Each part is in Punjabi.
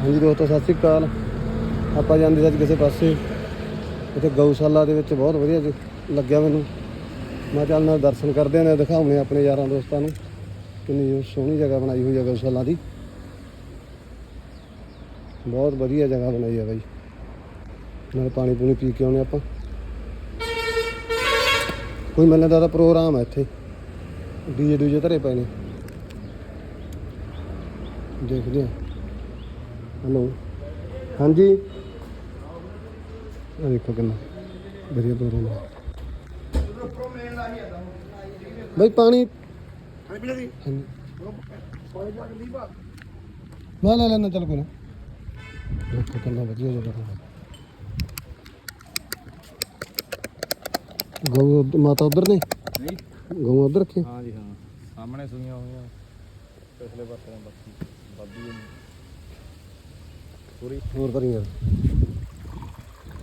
ਹਾਂਜੀ ਦੋਸਤੋ ਸਤਿ ਸ਼੍ਰੀ ਅਕਾਲ। ਆਪਾਂ ਜਾਂਦੇ ਸੀ ਅੱਜ ਕਿਸੇ ਪਾਸੇ। ਇੱਥੇ ਗਊਸ਼ਾਲਾ ਦੇ ਵਿੱਚ ਬਹੁਤ ਵਧੀਆ ਜੀ ਲੱਗਿਆ ਮੈਨੂੰ। ਮੈਂ ਚੱਲ ਨਾਲ ਦਰਸ਼ਨ ਕਰਦੇ ਨੇ ਦਿਖਾਉਣੇ ਆਪਣੇ ਯਾਰਾਂ ਦੋਸਤਾਂ ਨੂੰ। ਕਿੰਨੀ ਸੋਹਣੀ ਜਗ੍ਹਾ ਬਣਾਈ ਹੋਈ ਹੈ ਗਊਸ਼ਾਲਾ ਦੀ। ਬਹੁਤ ਵਧੀਆ ਜਗ੍ਹਾ ਬਣਾਈ ਹੈ ਬਾਈ। ਨਾਲ ਪਾਣੀ ਪੂਣੀ ਪੀ ਕੇ ਆਉਣੇ ਆਪਾਂ। ਕੋਈ ਮੈਨੂੰ ਦਾ ਪ੍ਰੋਗਰਾਮ ਹੈ ਇੱਥੇ। ਡੀਜੇ ਡੂਜੇ ਧਰੇ ਪਏ ਨੇ। ਦੇਖਦੇ ਹਾਂ ਹੈਲੋ। ਹਾਂਜੀ। ਆ ਦੇਖੋ ਕਿੰਨਾ ਵਧੀਆ ਪ੍ਰੋਗਰਾਮ ਹੈ। ਬਈ ਪਾਣੀ। ਹਾਂਜੀ। ਮੈਂ ਲੈ ਲੈਣਾ ਚੱਲ ਕੋਈ ਨਾ ਦੇਖੋ ਕਿੰਨਾ ਵਧੀਆ ਜਗ੍ਹਾ ਹੈ। ਗਊ ਉੱਧ- ਮਾਤਾ ਉਧਰ ਨੇ? ਨਹੀਂ। ਗਊ ਉਧਰ ਰੱਖੀ ਹਾਂ ਜੀ ਹਾਂ। ਸਾਹਮਣੇ ਸੁਈਆਂ ਹੋਈਆਂ। ਪਿਛਲੇ ਪਾਸੇ ਨੇ ਬਾਕੀ ਬਾਦੀ ਪੂਰੀ। ਹੋਰ ਕਰੀ ਯਾਰ।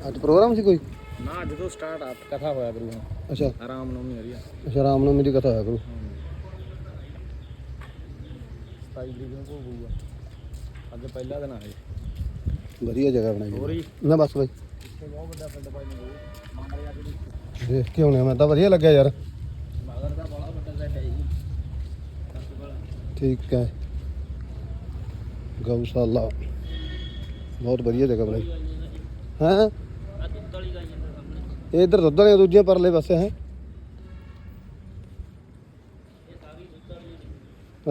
ਅੱਜ ਪ੍ਰੋਗਰਾਮ ਸੀ ਕੋਈ? ਨਾ ਜਦੋਂ ਸਟਾਰਟ ਆ ਕਥਾ ਹੋਇਆ ਨੂੰ ਅੱਛਾ। ਆਰਾਮ ਨੂੰ ਨਹੀਂ ਹਰੀਆ ਅੱਛਾ ਰਾਮ ਨਾਮ ਦੀ ਕਥਾ ਹੋਇਆ ਕਰੂ। 27 ਤਰੀਕ ਨੂੰ ਭੋਗੂਗਾ ਅੱਜ ਪਹਿਲਾ ਦਿਨ ਆ ਇਹ। ਵਧੀਆ ਜਗ੍ਹਾ ਬਣਾਈ ਹੈ। ਹੋਰ ਹੀ ਨਾ ਬਸ ਬਾਈ। ਇੱਥੇ ਬਹੁਤ ਵੱਡਾ ਪਿੰਡ ਪਾਈ ਨੂੰ ਆ ਜਿਹੜੀ ਦੇਖ। ਕੇ ਆਉਣੇ ਮੈਂ ਤਾਂ ਵਧੀਆ ਲੱਗਿਆ ਯਾਰ। ਮਗਰ ਦਾ ਬੜਾ ਵੱਡਾ ਸੈੱਟ ਹੈ ਜੀ। ਠੀਕ ਹੈ। ਗਊਸ਼ਾਲਾ। ਬਹੁਤ ਵਧੀਆ ਜਗ੍ਹਾ ਬਣਾਈ। ਹਾਂ? ਇਹ ਇਧਰ ਦੁੱਧ ਵਾਲੀਆਂ ਦੂਜੀਆਂ ਪਰਲੇ ਪਾਸੇ, ਹੈ?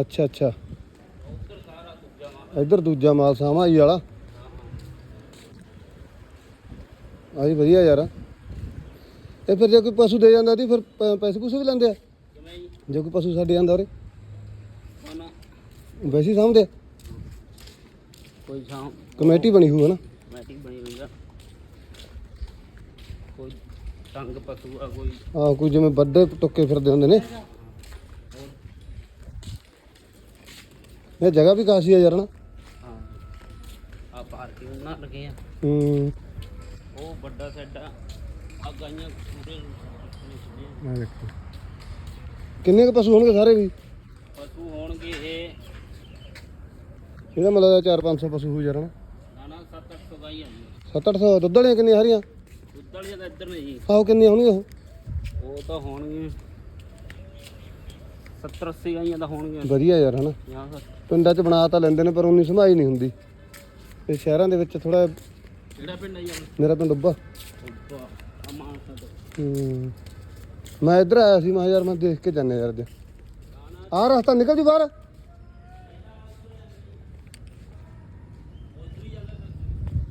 ਅੱਛਾ ਅੱਛਾ। ਦੂਜਾ ਮਾਲ ਇਧਰ ਦੂਜਾ ਮਾਲ ਸਾਮਾ ਹੀ ਵਾਲਾ। ਆਹੀ ਵਧੀਆ ਯਾਰ। ਇਹ ਫਿਰ ਜੇ ਕੋਈ ਪਸ਼ੂ ਦੇ ਜਾਂਦਾ ਦੀ ਫਿਰ ਪੈਸੇ ਪੂਸੇ ਵੀ ਲੈਂਦੇ ਆ? ਜੇ ਕੋਈ ਪਸ਼ੂ ਸਾਡੇ ਜਾਂਦਾ ਉਰੇ? ਵੈਸੇ ਹੀ ਸਾਂਭਦੇ ਕੋਈ ਸ਼ਾਮ ਕਮੇਟੀ ਬਣੀ ਹੋਊ ਨਾ? ਮੈਟਿਕ ਬਣੀ ਹੋਈ ਆ। ਕੋਈ ਤੰਗ ਪਸ਼ੂ ਆ ਕੋਈ ਆ ਕੋਈ ਜਿਵੇਂ ਵੱਡੇ ਟੁੱਕੇ ਫਿਰਦੇ ਹੁੰਦੇ ਨੇ। ਇਹ ਜਗ੍ਹਾ ਵੀ ਕਾਸੀ ਆ ਯਾਰ ਨਾ? ਹਾਂ। ਆ ਪਾਰਕਿੰਗ ਨਾ ਲੱਗੇ ਆ। ਹੂੰ। ਉਹ ਵੱਡਾ ਸੈੱਟ ਆ। ਆ ਗਾਈਆਂ ਪੂਰੇ ਪਸ਼ੂ ਆ ਦੇਖੋ ਕਿੰਨੇ ਕੁ ਪਸ਼ੂ ਹੋਣਗੇ ਸਾਰੇ ਵੀ? ਹੋਣਗੇ ਇਹ ਇਹਦਾ ਮਤਲਬ 4-500 ਪਸ਼ੂ ਹੋ ਯਾਰ ਨਾ ਨਾ ਨਾ 7-800 ਗਾਈਆਂ ਜੀ। 7-800 ਦੁੱਧ ਵਾਲੀਆਂ ਕਿੰਨੀਆਂ ਹਰੀਆਂ ਦੁੱਧ ਵਾਲੀਆਂ ਤਾਂ ਇੱਧਰ ਨੇ ਜੀ। ਆਹੋ ਕਿੰਨੀਆਂ ਹੋਣਗੀਆਂ ਉਹ? ਉਹ ਤਾਂ ਹੋਣਗੇ 70-80 ਗਾਈਆਂ ਤਾਂ ਹੋਣਗੀਆਂ। ਵਧੀਆ ਯਾਰ ਹਨਾ? ਸਰ ਪਿੰਡਾਂ 'ਚ ਬਣਾ ਤਾਂ ਲੈਂਦੇ ਨੇ ਪਰ ਉਨੀ ਸੰਭਾਈ ਨਹੀਂ ਹੁੰਦੀ। ਇਹ ਸ਼ਹਿਰਾਂ ਦੇ ਵਿੱਚ ਥੋੜਾ ਕਿਹੜਾ ਪਿੰਡ ਆ ਜੀ ਮੇਰਾ ਪਿੰਡ ਉੱਬਾ ਤੋਂ। ਹੂੰ। ਮੈਂ ਇੱਧਰ ਆਇਆ ਸੀ ਮੈਂ ਕਿਹਾ ਯਾਰ ਮੈਂ ਦੇਖ ਕੇ ਜਾਣਾ ਯਾਰ ਅੱਜ। ਆਹ ਰਸਤਾ ਨਿਕਲ ਜੂ ਬਾਹਰ?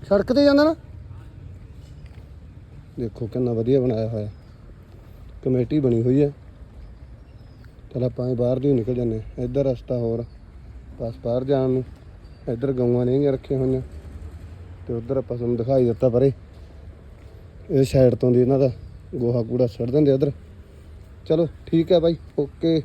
ਸੜਕ ਤੇ ਜਾਂਦਾ ਨਾ। ਦੇਖੋ ਕਿੰਨਾ ਵਧੀਆ ਬਣਾਇਆ ਹੋਇਆ। ਕਮੇਟੀ ਬਣੀ ਹੋਈ ਹੈ। ਚਲ ਆਪਾਂ ਬਾਹਰ ਦੀ ਨਿਕਲ ਜਾਂਦੇ ਹਾਂ। ਇੱਧਰ ਰਸਤਾ ਹੋਰ ਬਸ ਬਾਹਰ ਜਾਣ ਨੂੰ। ਇੱਧਰ ਗਊਆਂ ਨੇ ਰੱਖੀਆਂ ਹੋਈਆਂ। ਤੇ ਉੱਧਰ ਆਪਾਂ ਤੁਹਾਨੂੰ ਦਿਖਾਈ ਦਿੱਤਾ ਪਰੇ। ਇਹ ਸਾਈਡ ਤੋਂ ਦੀ ਇਹਨਾਂ ਦਾ ਗੋਹਾ ਕੂੜਾ ਛੱਡ ਦਿੰਦੇ ਉਧਰ। ਚਲੋ ਠੀਕ ਹੈ ਬਾਈ। ਓਕੇ